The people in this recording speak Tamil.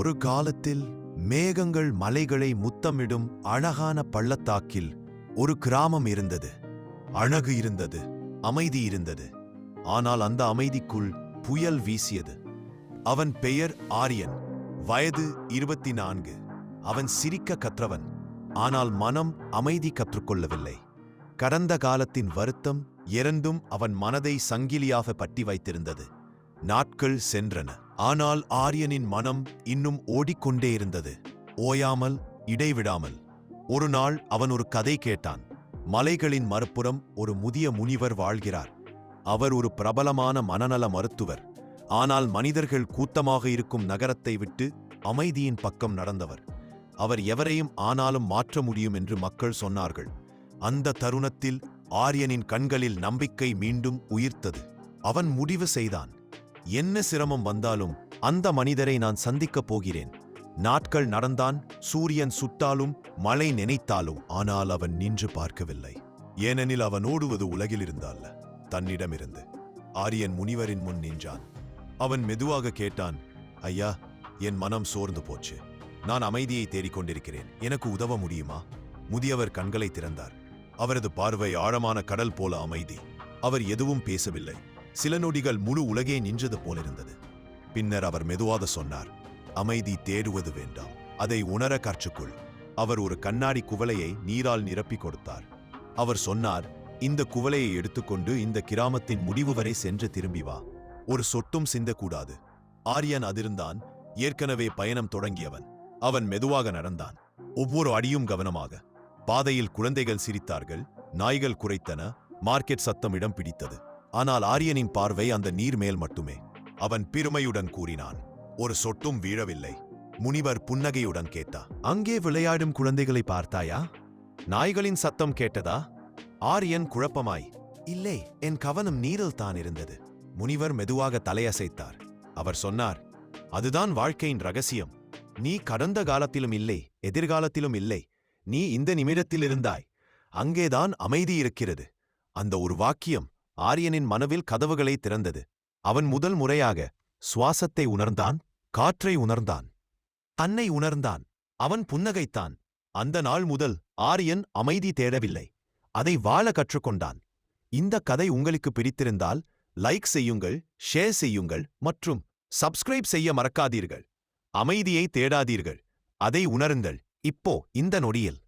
ஒரு காலத்தில் மேகங்கள் மலைகளை முத்தமிடும் அழகான பள்ளத்தாக்கில் ஒரு கிராமம் இருந்தது. அழகு இருந்தது. அமைதி இருந்தது. ஆனால் அந்த அமைதிக்குள் புயல் வீசியது. அவன் பெயர் ஆரியன். வயது இருபத்தி நான்கு அவன் சிரிக்க கற்றவன். ஆனால் மனம் அமைதி கற்றுக்கொள்ளவில்லை கடந்த காலத்தின் வருத்தம் இரண்டும் அவன் மனதை சங்கிலியாக பட்டி வைத்திருந்தது. நாட்கள் சென்றன. ஆனால் ஆரியனின் மனம் இன்னும் ஓடிக்கொண்டே இருந்தது. ஓயாமல் இடைவிடாமல். ஒரு நாள் அவன் ஒரு கதை கேட்டான். மலைகளின் மறுப்புறம் ஒரு முதிய முனிவர் வாழ்கிறார். அவர் ஒரு பிரபலமான மனநல மருத்துவர். ஆனால் மனிதர்கள் கூட்டமாக இருக்கும் நகரத்தை விட்டு அமைதியின் பக்கம் நடந்தவர். அவர் எவரையும் ஆனாலும் மாற்ற முடியும் என்று மக்கள் சொன்னார்கள். அந்த தருணத்தில் ஆரியனின் கண்களில் நம்பிக்கை மீண்டும் உயிர்த்தது. அவன் முடிவு செய்தான். என்ன சிரமம் வந்தாலும் அந்த மனிதரை நான் சந்திக்கப் போகிறேன். நாட்கள் நடந்தான் சூரியன் சுட்டாலும் மழை நினைத்தாலும் ஆனால் அவன் நின்று பார்க்கவில்லை. ஏனெனில் அவன் ஓடுவது உலகில் இருந்தால்ல. தன்னிடமிருந்து. ஆரியன் முனிவரின் முன் நின்றான். அவன் மெதுவாக கேட்டான் ஐயா என் மனம் சோர்ந்து போச்சு. நான் அமைதியை தேடிக்கொண்டிருக்கிறேன் எனக்கு உதவ முடியுமா? முதியவர் கண்களை திறந்தார். அவரது பார்வை ஆழமான கடல் போல அமைதி. அவர் எதுவும் பேசவில்லை. சில நொடிகள் முழு உலகே நின்றது போலிருந்தது. பின்னர் அவர் மெதுவாக சொன்னார் அமைதி தேடுவது வேண்டாம். அதை உணர கற்றுக்குள். அவர் ஒரு கண்ணாடி குவளையை நீரால் நிரப்பிக் கொடுத்தார். அவர் சொன்னார் இந்த குவளையை எடுத்துக்கொண்டு இந்த கிராமத்தின் முடிவு வரை சென்று திரும்பி வா. ஒரு சொட்டும் சிந்தக்கூடாது. ஆரியன் அதிர்ந்தான். ஏற்கனவே பயணம் தொடங்கியவன். அவன் மெதுவாக நடந்தான். ஒவ்வொரு அடியும் கவனமாக. பாதையில் குழந்தைகள் சிரித்தார்கள். நாய்கள் குறைத்தன மார்க்கெட் சத்தம் இடம் பிடித்தது. ஆனால் ஆரியனின் பார்வை அந்த நீர் மேல் மட்டுமே. அவன் பெருமையுடன் கூறினான் ஒரு சொட்டும் வீழவில்லை. முனிவர் புன்னகையுடன் கேட்டா அங்கே விளையாடும் குழந்தைகளை பார்த்தாயா? நாய்களின் சத்தம் கேட்டதா? ஆரியன் குழப்பமாய் இல்லை என் கவனம் நீரில் தான் இருந்தது. முனிவர் மெதுவாக தலையசைத்தார். அவர் சொன்னார் அதுதான் வாழ்க்கையின் ரகசியம். நீ கடந்த காலத்திலும் இல்லை எதிர்காலத்திலும் இல்லை. நீ இந்த நிமிடத்தில் இருந்தாய். அங்கேதான் அமைதி இருக்கிறது. அந்த ஒரு வாக்கியம் ஆரியனின் மனவில் கதவுகளை திறந்தது. அவன் முதல் முறையாக சுவாசத்தை உணர்ந்தான் காற்றை உணர்ந்தான் தன்னை உணர்ந்தான். அவன் புன்னகைத்தான். அந்த நாள் முதல் ஆரியன் அமைதி தேடவில்லை. அதை வாழ கற்றுக்கொண்டான். இந்த கதை உங்களுக்கு பிடித்திருந்தால் லைக் செய்யுங்கள் ஷேர் செய்யுங்கள் மற்றும் சப்ஸ்கிரைப் செய்ய மறக்காதீர்கள். அமைதியை தேடாதீர்கள். அதை உணருங்கள். இப்போ இந்த நொடியில்.